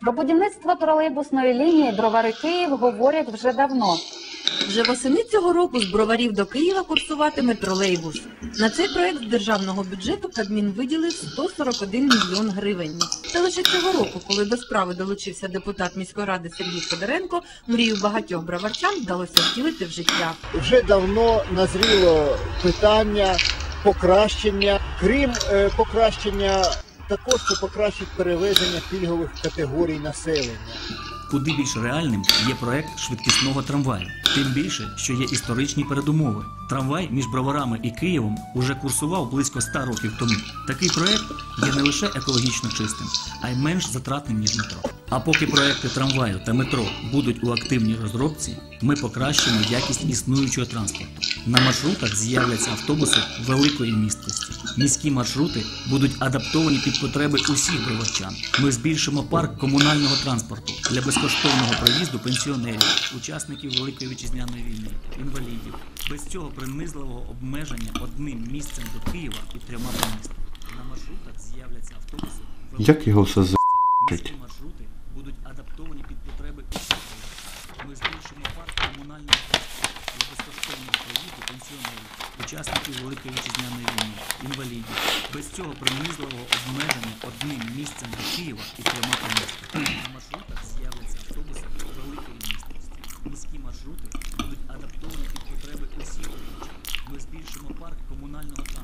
Про будівництво тролейбусної лінії бровари Київ говорять вже давно. Вже восени цього року з броварів до Києва курсуватиме тролейбус. На цей проект з державного бюджету Кабмін виділив 141 мільйон гривень. Та лише цього року, коли до справи долучився депутат міської ради Сергій Федоренко, мрію багатьох броварчан вдалося втілити в життя. вже давно назріло питання покращення. Крім е, покращення, також це покращить перевезення пільгових категорій населення. Куди більш реальним є проект швидкісного трамваю, тим більше, що є історичні передумови. Трамвай між Броварами і Києвом уже курсував близько 100 років тому. Такий проект є не лише екологічно чистим, а й менш затратним ніж метро. А поки проекти трамваю та метро будуть у активній розробці, ми покращимо якість існуючого транспорту. На маршрутах з'являться автобуси великої місткості. Міські маршрути будуть адаптовані під потреби усіх броварчан. Ми збільшимо парк комунального транспорту для безкоштовного проїзду пенсіонерів, учасників Великої вітчизняної війни, інвалідів. Без цього принизливого обмеження одним місцем до Києва і трьома до міста. На маршрутах з'являться автобуси. Як його все за... Міські маршрути будуть адаптовані під потреби. Ми збільшимо парк комунального транспорту для безкоштовного проїзду пенсіонерів, учасників Великої вітчизняної війни, інвалідів. Без цього принизливого обмеження одним місцем до Києва і трьома по місту. На маршрутах з'являться автобуси великої місткості. Міські маршрути будуть адаптовані під потреби усіх. Ми збільшимо парк комунального транспорту